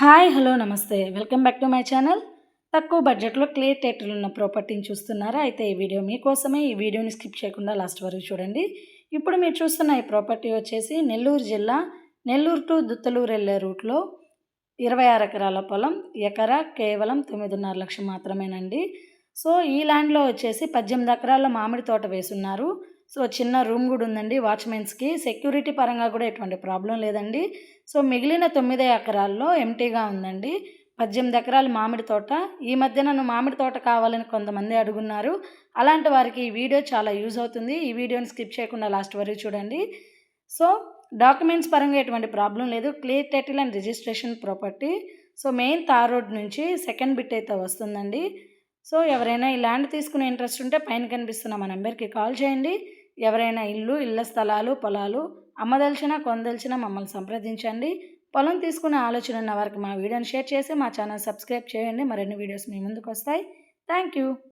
Hi hello నమస్తే. Welcome back to my channel. తక్కువ బడ్జెట్లో క్లియర్ టైటిల్ ఉన్న ప్రాపర్టీని చూస్తున్నారా? అయితే ఈ వీడియో మీకోసమే. ఈ వీడియోని స్కిప్ చేయకుండా లాస్ట్ వరకు చూడండి. ఇప్పుడు మీరు చూస్తున్న ఈ ప్రాపర్టీ వచ్చేసి నెల్లూరు జిల్లా నెల్లూరు టు దుత్తలూరు వెళ్ళే రూట్లో ఇరవై ఆరు ఎకరాల పొలం ఎకరా కేవలం తొమ్మిదిన్నర లక్షలు మాత్రమేనండి. సో ఈ ల్యాండ్లో వచ్చేసి పద్దెనిమిది ఎకరాల మామిడి తోట వేసున్నారు. సో చిన్న రూమ్ కూడా ఉందండి వాచ్మెన్స్కి. సెక్యూరిటీ పరంగా కూడా ఎటువంటి ప్రాబ్లం లేదండి. సో మిగిలిన తొమ్మిది ఎకరాల్లో ఎంటీగా ఉందండి. పద్దెనిమిది ఎకరాలు మామిడి తోట. ఈ మధ్య నన్ను మామిడి తోట కావాలని కొంతమంది అడుగున్నారు. అలాంటి వారికి ఈ వీడియో చాలా యూజ్ అవుతుంది. ఈ వీడియోని స్కిప్ చేయకుండా లాస్ట్ వరకు చూడండి. సో డాక్యుమెంట్స్ పరంగా ఎటువంటి ప్రాబ్లం లేదు. Clear title and registration property. So main tar road నుంచి సెకండ్ బిట్ అయితే వస్తుందండి. సో ఎవరైనా ఈ ల్యాండ్ తీసుకునే ఇంట్రెస్ట్ ఉంటే పైన కనిపిస్తున్న మా నెంబర్కి కాల్ చేయండి. ఎవరైనా ఇల్లు ఇళ్ళ స్థలాలు పొలాలు అమ్మదలిచినా కొందలిచిన మమ్మల్ని సంప్రదించండి. పొలం తీసుకునే ఆలోచన ఉన్న వారికి మా వీడియోని షేర్ చేసి మా ఛానల్ సబ్స్క్రైబ్ చేయండి. మరిన్ని వీడియోస్ మీ ముందుకు వస్తాయి. Thank you.